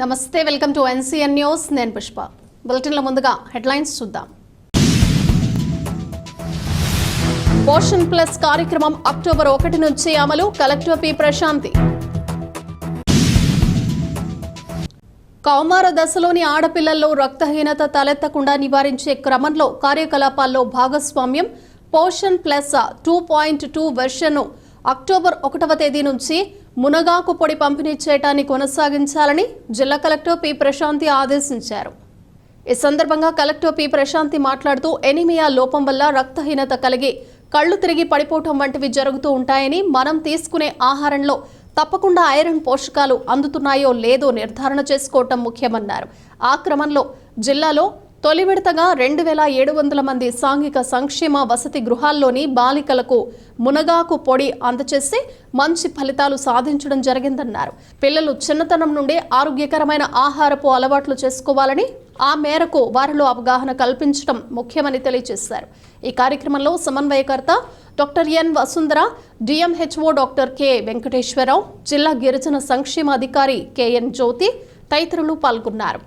నమస్తే welcome to NCN news. నేను పుష్ప. బులెటిన్ల ముందుగా హెడ్లైన్స్ చూద్దాం. పోషన్ ప్లస్ కార్యక్రమం అక్టోబర్ ఒకటి నుంచి అమలు. Collector P. ప్రశాంతి. కౌమార దశలోని ఆడపిల్లల్లో రక్తహీనత తలెత్తకుండా నివారించే క్రమంలో కార్యకలాపాల్లో భాగస్వామ్యం. Poshan plus two point two వెర్షన్ను October ఒకటవ తేదీ నుంచి మునగాకు పొడి పంపిణీ చేయటాన్ని కొనసాగించాలని జిల్లా కలెక్టర్ పి ప్రశాంతి ఆదేశించారు. ఈ సందర్భంగా కలెక్టర్ పి ప్రశాంతి మాట్లాడుతూ ఎనిమియా లోపం వల్ల రక్తహీనత కలిగి కళ్ళు తిరిగి పడిపోవటం వంటివి జరుగుతూ ఉంటాయని మనం తీసుకునే ఆహారంలో తప్పకుండా ఐరన్ పోషకాలు అందుతున్నాయో లేదో నిర్ధారణ చేసుకోవటం ముఖ్యమన్నారు. ఆ క్రమంలో జిల్లాలో తొలి విడతగా రెండు వేల ఏడు వందల మంది సాంఘిక సంక్షేమ వసతి గృహాల్లోని బాలికలకు మునగాకు పొడి అందచేసి మంచి ఫలితాలు సాధించడం జరిగిందన్నారు. పిల్లలు చిన్నతనం నుండి ఆరోగ్యకరమైన ఆహారపు అలవాట్లు చేసుకోవాలని ఆ మేరకు వారిలో అవగాహన కల్పించడం ముఖ్యమని తెలియజేశారు. ఈ కార్యక్రమంలో సమన్వయకర్త doctor N Vasundhara DMHO doctor K Venkateswararao జిల్లా గిరిజన సంక్షేమ అధికారి కెఎన్ జ్యోతి తదితరులు పాల్గొన్నారు.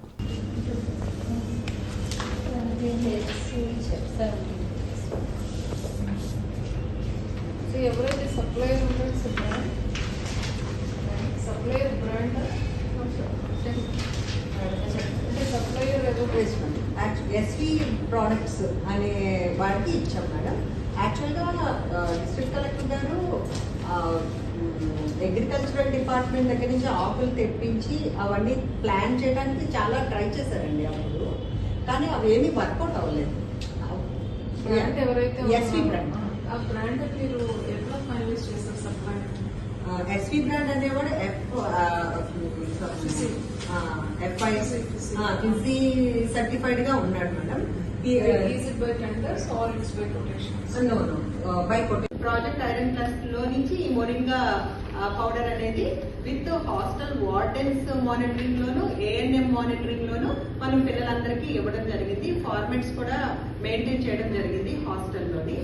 సో ఎవరైతే సప్లయర్ ఉంటారో సార్ సప్లయర్ బ్రాండ్ అంటే సప్లయర్ యాక్చువల్ ఎస్వి ప్రోడక్ట్స్ అనే వాడికి ఇచ్చాం మేడం. యాక్చువల్గా డిస్ట్రిక్ట్ కలెక్టర్ గారు అగ్రికల్చరల్ డిపార్ట్మెంట్ దగ్గర నుంచి ఆకులు తెప్పించి అవన్నీ ప్లాన్ చేయడానికి చాలా ట్రై చేశారండి అప్పుడు. కానీ అవి ఏమీ వర్కౌట్ అవ్వలేదు. ఎస్వి బ్రాండ్ ఆ బ్రాండ్ మీరు ఎట్లా ఫైనలైజ్ చేస్తారు సార్ బ్రాండ్ ఎస్వి బ్రాండ్ అనేవాడు ఎఫ్ ఎఫ్ఐ ఫిజీ సర్టిఫైడ్గా ఉన్నాడు మేడం. ప్రాజెక్ట్ ఐరన్ ప్లస్లో నుంచి ఈ మొరింగా పౌడర్ అనేది విత్ హాస్టల్ మానిటరింగ్ లోను ఏఎన్ఎం మానిటరింగ్ లోను మనం పిల్లలందరికీ ఇవ్వడం జరిగింది. ఫార్మెట్స్ కూడా మెయింటైన్ చేయడం జరిగింది హాస్టల్లోని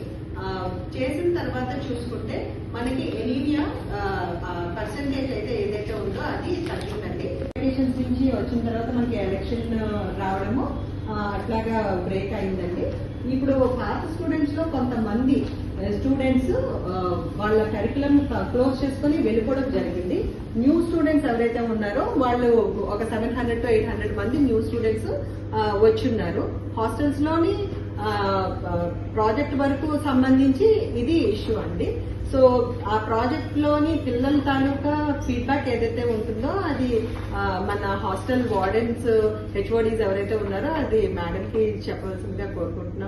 చేసిన తర్వాత చూసుకుంటే మనకి ఎనీమియా పర్సంటేజ్ అయితే ఏదైతే ఉందో అది తగ్గిందండి. ఎలక్షన్స్ నుంచి వచ్చిన తర్వాత మనకి ఎలక్షన్ రావడము అట్లాగా బ్రేక్ అయిందండి. ఇప్పుడు పాత స్టూడెంట్స్లో కొంతమంది స్టూడెంట్స్ వాళ్ళ కరికులం క్లోజ్ చేసుకొని వెళ్ళిపోవడం జరిగింది. న్యూ స్టూడెంట్స్ ఎవరైతే ఉన్నారో వాళ్ళు ఒక seven hundred to eight hundred మంది న్యూ స్టూడెంట్స్ వచ్చిన్నారు. హాస్టల్స్లోని ప్రాజెక్ట్ వరకు సంబంధించి ఇది ఇష్యూ అండి. సో ఆ ప్రాజెక్ట్లోని పిల్లల తాలూకా ఫీడ్బ్యాక్ ఏదైతే ఉంటుందో అది మన హాస్టల్ వార్డెన్స్ హెచ్ఓడీస్ ఎవరైతే ఉన్నారో అది మేడం కి చెప్పవలసిందిగా కోరుకుంటున్నాం.